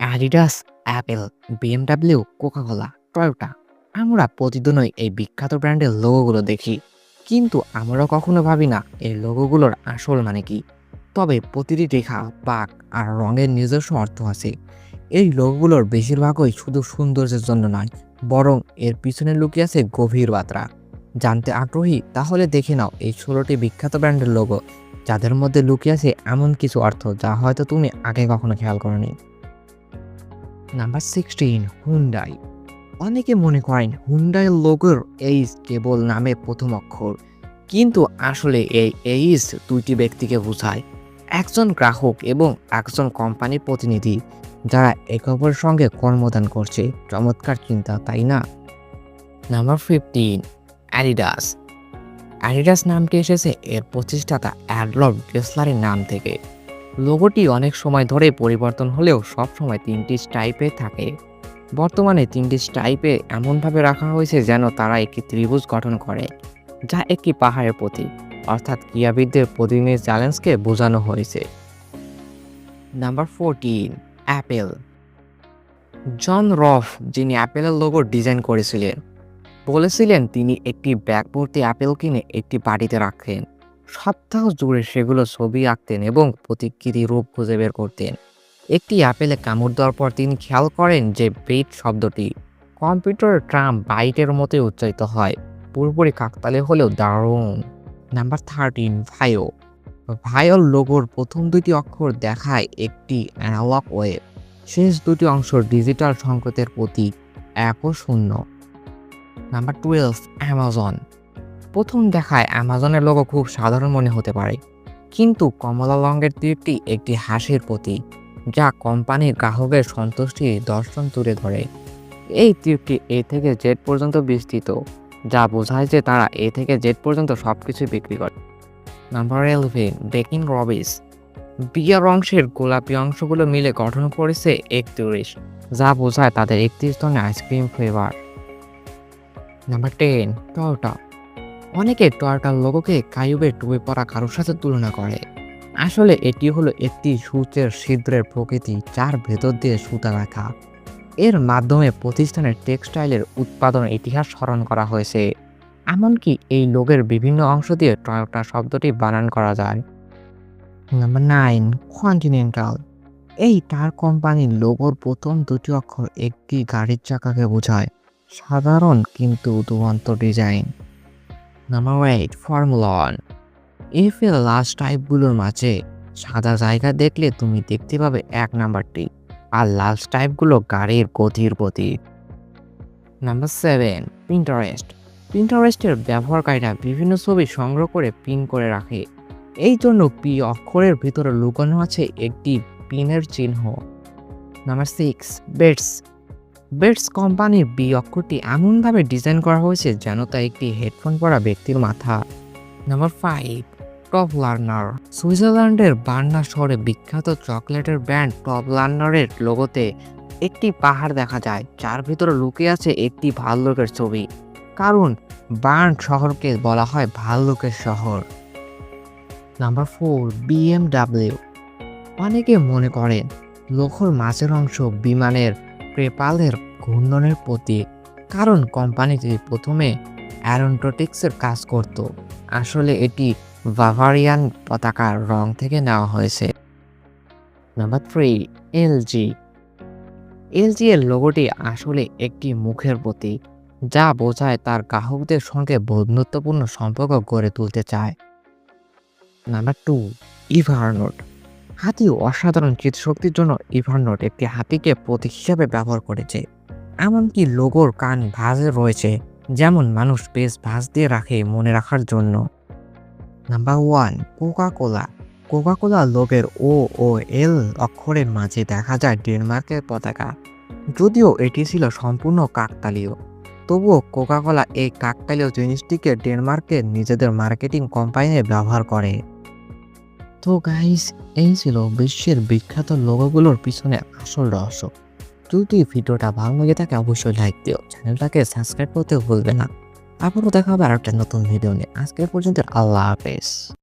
Adidas Apple BMW Coca Cola Toyota আমরা প্রতিদিনই এই বিখ্যাত ব্র্যান্ডের লোগোগুলো দেখি। কিন্তু আমরা কখনো ভাবি না, এই লোগোগুলোর আসল মানে কি? তবে প্রতিটি রেখা পাক আর রঙের নিজস্ব অর্থ আছে। এই লোগোগুলোর বেশিরভাগই শুধু সৌন্দর্যের জন্য নয়, বরং এর পিছনে লুকিয়ে আছে গভীর বার্তা। জানতে আগ্রহী, তাহলে দেখে নাও এই ষোলোটি বিখ্যাত ব্র্যান্ডের লোগো যাদের মধ্যে লুকিয়ে আছে এমন কিছু অর্থ যা হয়তো তুমি আগে কখনো খেয়াল করনি। নাম্বার সিক্সটিন হুন্ডাই অনেকে মনে করেন হুন্ডাই লোগোর এইস কেবল নামে প্রথম অক্ষর। কিন্তু আসলে এই এইস দুইটি ব্যক্তিকে বোঝায়। একজন গ্রাহক এবং একজন কোম্পানির প্রতিনিধি, যারা একে অপরের সঙ্গে কর্মদান করছে। চমৎকার চিন্তা, তাই না? নাম্বার ফিফটিন অ্যাডিডাস অ্যাডিডাস নামটি এসেছে এর প্রতিষ্ঠাতা অ্যাডলফ ডেসলারের নাম থেকে। লোগোটি অনেক সময় ধরে পরিবর্তন হলেও সবসময় তিনটি স্টাইপে থাকে। বর্তমানে তিনটি স্টাইপে এমনভাবে রাখা হয়েছে যেন তারা একটি ত্রিভুজ গঠন করে, যা একটি পাহাড়ের প্রতীক, অর্থাৎ ক্রীড়াবিদদের প্রতিদিনের চ্যালেঞ্জকে বোঝানো হয়েছে। Number fourteen Apple Janoff যিনি অ্যাপেলের লোগো ডিজাইন করেছিলেন, বলেছিলেন তিনি একটি ব্যাগ ভর্তি অ্যাপেল কিনে একটি বাড়িতে রাখেন। সপ্তাহ জুড়ে সেগুলো ছবি আঁকতেন এবং প্রতিকৃতি রূপ খুঁজে বের করতেন। একটি অ্যাপেলে কামড় দেওয়ার পর তিনি খেয়াল করেন যে বেট শব্দটি কম্পিউটার ট্রাম বাইটের মতোই উচ্চারিত হয়। পুরোপুরি কাকতালে হলেও দারুণ। নাম্বার থার্টিন ভাইও ভাইওর লোগোর প্রথম দুটি অক্ষর দেখায় একটি অ্যানালগ ওয়েব শেষ দুটি অংশ ডিজিটাল সংকেতের প্রতীক এক ও শূন্য। নাম্বার টুয়েলভ অ্যামাজন প্রথম দেখায় অ্যামাজনের লোগো খুব সাধারণ মনে হতে পারে। কিন্তু কমলা রঙের তীরটি একটি হাসির প্রতীক, যা কোম্পানির গ্রাহকের সন্তুষ্টি দর্শন তুলে ধরে। এই তীরটি এ থেকে জেড পর্যন্ত বিস্তৃত, যা বোঝায় যে তারা এ থেকে জেড পর্যন্ত সব কিছুই বিক্রি করে। নাম্বার এলেভেন, বেকিং রবিস বিয়ার অংশের গোলাপি অংশগুলো মিলে গঠন করেছে একত্রিশ, যা বোঝায় তাদের একত্রিশ ধরনের ice cream flavour number ten Toyota অনেকে টয়োটার লোগোকে কায়ুবের ডুবে পড়া কারোর সাথে তুলনা করে। আসলে এটি হলো একটি সূচের ছিদ্রের প্রকৃতি যার ভেতর দিয়ে সুতা রাখা। এর মাধ্যমে প্রতিষ্ঠানের টেক্সটাইলের উৎপাদন ইতিহাস স্মরণ করা হয়েছে। এমনকি এই লোগের বিভিন্ন অংশ দিয়ে টয়োটা শব্দটি বানান করা যায়। নাম্বার নাইন কন্টিনেন্টাল এই টার কোম্পানির লোগোর প্রথম দুটি অক্ষর একটি গাড়ির চাকাকে বোঝায়। সাধারণ কিন্তু দুরন্ত design. Number eight formula one FL last টাইপগুলোর মাঝে সাদা জায়গা দেখলে তুমি দেখতে পাবে এক নাম্বারটি, আর লাস্ট টাইপগুলো গাড়ির গতির প্রতীক নাম্বার সেভেন প্রিন্টারেস্ট প্রিন্টারেস্টের ব্যবহারকারীরা বিভিন্ন ছবি সংগ্রহ করে পিন করে রাখে। এই জন্য পি অক্ষরের ভিতরে লুকানো আছে একটি পিনের চিহ্ন। নাম্বার সিক্স বেডস বেডস কোম্পানির বি অক্ষরটি এমনভাবে ডিজাইন করা হয়েছে যেন তা একটি হেডফোন পরা ব্যক্তির মাথা। Number five, Toblerone. সুইজারল্যান্ডের বার্না শহরে বিখ্যাত চকলেটের ব্র্যান্ড টপ লার্নারের লোগোতে একটি পাহাড় দেখা যায়, যার ভিতরে লুকিয়ে আছে একটি ভাল্লুকের ছবি। কারণ, বার্ন শহরকে বলা হয় ভাল্লুকের শহর। নাম্বার ফোর বিএমডাব্লিউ অনেকে মনে করেন লোখর মাঝের অংশ বিমানের পেপালের ঘূর্ণনের প্রতীক কারণ কোম্পানিটি প্রথমে অ্যারোনটোটিক্সের কাজ করত, আসলে এটি বাভারিয়ান পতাকার রং থেকে নেওয়া হয়েছে। Number three, LG. এলজি এর লোগোটি আসলে একটি মুখের প্রতীক, যা বোঝায় তার গ্রাহকদের সঙ্গে বন্ধুত্বপূর্ণ সম্পর্ক গড়ে তুলতে চায়। নাম্বার টু ইভারনোট হাতি অসাধারণ চিত্রশক্তির জন্য ইভারনোট একটি হাতিকে প্রতীক হিসাবে ব্যবহার করেছে। এমনকি লোগোর কান ভাঁজে রয়েছে, যেমন মানুষ বেশ ভাঁজ দিয়ে রাখে মনে রাখার জন্য। Number one Coca Cola Coca Cola লোগের ও ও এল অক্ষরের মাঝে দেখা যায় ডেনমার্কের পতাকা। যদিও এটি ছিল সম্পূর্ণ কাকতালীয়, তবুও কোকা কোলা এই কাকতালীয় জিনিসটিকে ডেনমার্কের নিজেদের মার্কেটিং কোম্পানিতে ব্যবহার করে। তো গাইস এই ছিল বিশ্বের বিখ্যাত লোগোগুলোর পিছনে আসল রহস্য। যদি ভিডিওটা ভালো লেগে থাকে, অবশ্যই লাইক দিও। চ্যানেলটাকে সাবস্ক্রাইব করতে ভুলবে না। আবারও দেখা হবে আর একটা নতুন ভিডিও নিয়ে। আজকের পর্যন্ত আল্লাহ হাফেজ।